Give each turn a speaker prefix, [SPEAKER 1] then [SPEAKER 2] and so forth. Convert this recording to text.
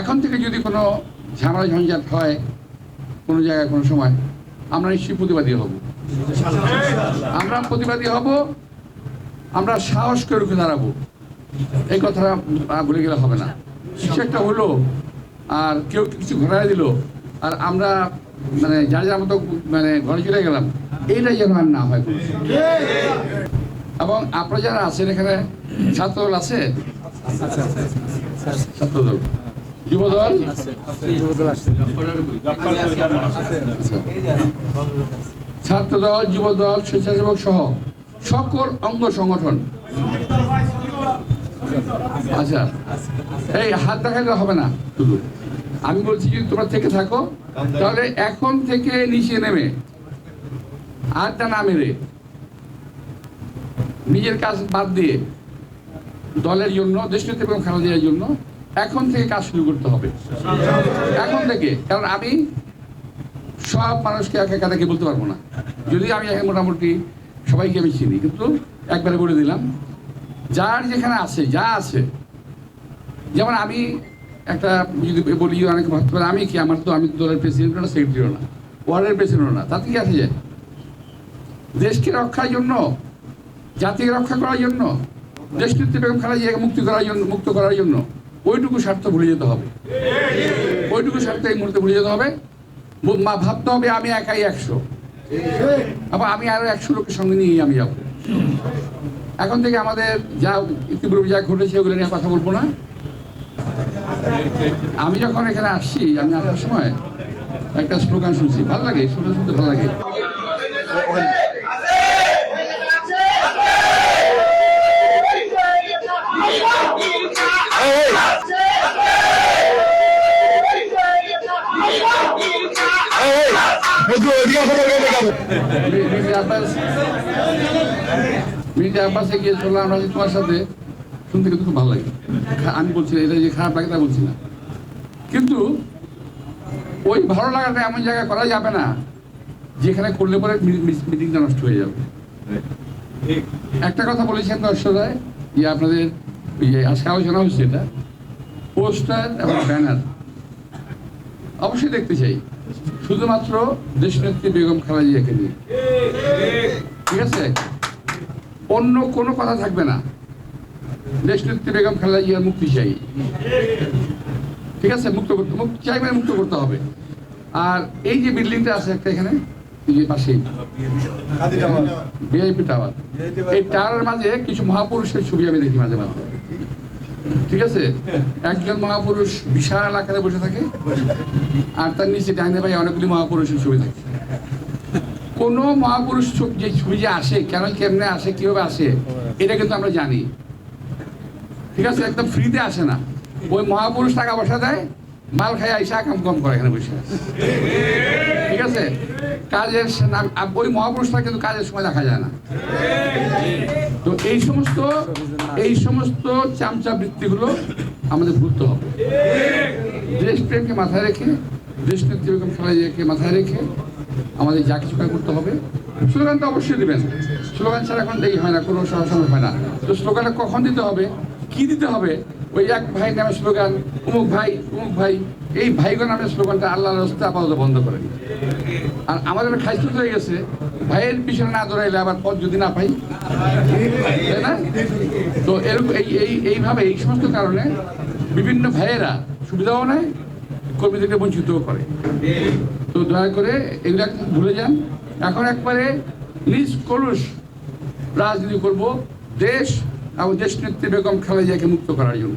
[SPEAKER 1] এখন থেকে যদি কোনো ঝামেলা ঝঞ্ঝাট হয় কোনো জায়গায় কোনো সময় আমরা নিশ্চয়ই প্রতিবাদী হব। আমরা প্রতিবাদী হব আমরা সাহস করে রুখে দাঁড়াবো। এই কথাটা ভুলে গেলে হবে না। কিছু একটা হলো আর কেউ কিছু ঘটায় দিল আর আমরা মানে যার যার মতো মানে ঘরে চলে গেলাম এইটাই যেন আর না হয় কোনো এবং আপনারা যারা আছেন এখানে ছাত্রদল আছে? ছাত্রদল। যুবদল? ছাত্রদল, যুবদল, স্বেচ্ছাসেবক সহ সকল অঙ্গ সংগঠন। আচ্ছা এই হাত দেখালে হবে না। আমি বলছি যদি তোমরা থেকে থাকো, তাহলে এখন থেকে নিচে নেমে হাতটা না মেরে নিজের কাজ বাদ দিয়ে দলের জন্য, দেশনেত্রী এবং খালেদা জিয়ার জন্য এখন থেকে কাজ শুরু করতে হবে। এখন থেকে, কারণ আমি সব মানুষকে একা একা ডেকে বলতে পারব না। যদি আমি মোটামুটি সবাইকে আমি চিনি, কিন্তু একবারে বলে দিলাম, যার যেখানে আছে, যা আছে, যেমন আমি একটা যদি বলি অনেকে ভাবতে পারে আমি কি আমার তো, আমি দলের প্রেসিডেন্টও না সেক্রেটারিও না, ওয়ার্ডের প্রেসিডেন্টও না, তাতে কি আছে যে? দেশকে রক্ষার জন্য, জাতিকে রক্ষা করার জন্য দেশনেত্রী বেগম খালেদা জিয়াকে মুক্তি করার জন্য, মুক্ত করার জন্য ওইটুকু স্বার্থ ভুলে যেতে হবে। ওইটুকু স্বার্থ এই মুহূর্তে ভুলে যেতে হবে। মা ভাবতে হবে আমি একাই একশো। আবার আমি আরও একশো লোকের সঙ্গে নিয়েই আমি যাব। এখন থেকে আমাদের যা ইতিপূর্বে যা ঘটেছে, ওগুলো নিয়ে কথা বলব না। আমি যখন এখানে আসছি, আমি আসার সময় একটা স্লোগান শুনছি। ভালো লাগে? শুনতে শুনতে ভালো লাগে। মি- মির্জা আব্বাস আব্বাসে গিয়ে চললাম, আমরা তোমার সাথে, শুনতে খুব ভালো লাগে। আমি বলছি এটা যে খারাপ লাগে তা বলছি না। কিন্তু ওই ভালো লাগাটা এমন জায়গায় করা যাবে না, যেখানে করলে পরে মিটিংটা নষ্ট হয়ে যাবে। একটা কথা বলেছেন দর্শকরায় যে আপনাদের আজকে আলোচনা হচ্ছে এটা, পোস্টার এবং ব্যানার। অবশ্যই দেখতে চাই। শুধুমাত্র দেশনেত্রী বেগম খালেদা জিয়াকে নিয়ে। ঠিক আছে? অন্য কোনো কথা থাকবে না। দেশনেত্রী বেগম খালাজিয়ার মুক্তি চাই। ঠিক আছে? মুক্ত করতে মুক্তি চাই মানে মুক্ত করতে হবে। আর এই যে বিল্ডিংটা আছে একটা এখানে পাশেই ভিআইপি টাওয়ার। এই টাওয়ারের মাঝে কিছু মহাপুরুষের ছবি আমি দেখি মাঝে মাঝে। ঠিক আছে? একজন মহাপুরুষ বিশাল আকারে বসে থাকে, আর তার নিচে ডাইনে ভাই অনেকগুলি মহাপুরুষের ছবি থাকে। কোন মহাপুরুষ ছবি- যে ছবি যে আসে, কেন কেমনে আসে, কীভাবে আসে, এটা কিন্তু আমরা জানি। ঠিক আছে? একদম ফ্রিতে আসে না। ওই মহাপুরুষ টাকা পয়সা দেয়, মাল খায় আইসা কাম কম করে এখানে বসে আছে কাজের ওই মহাপুরুষটা কিন্তু কাজের সময় দেখা যায় না। তো এই সমস্ত এই সমস্ত চামচা বৃত্তিগুলো আমাদের ভুলতে হবে। দেশপ্রেমকে মাথায় রেখে দেশনেত্রী বেগম মাথায় রেখে আমাদের যা কিছু কাজ করতে হবে। স্লোগান তো অবশ্যই দেবেন। স্লোগান ছাড়া এখন এই হয় না, কোনো সময় হয় না। তো স্লোগানটা কখন দিতে হবে? কি দিতে হবে? ওই এক ভাই নামে স্লোগান অমুক ভাই অমুক ভাই। এই ভাইগো নামের স্লোগানটা আল্লাহ রাস্তা আপাতত বন্ধ করেন আর আমাদের খাইতে হয়ে গেছে। ভাইয়ের পিছনে না দৌড়াইলে আবার পথ যদি না পাই? তাই না? তো এরকম এই এই, এইভাবে এই সমস্ত কারণে বিভিন্ন ভাইয়েরা সুবিধাও নেয়, কর্মীদেরকে বঞ্চিতও করে। তো দয়া করে এগুলো ভুলে যান। এখন একবারে নিজ কলুষ রাজনীতি করব। দেশ দেশ নেত্রী বেগম খালেদা জিয়াকে মুক্ত করার জন্য।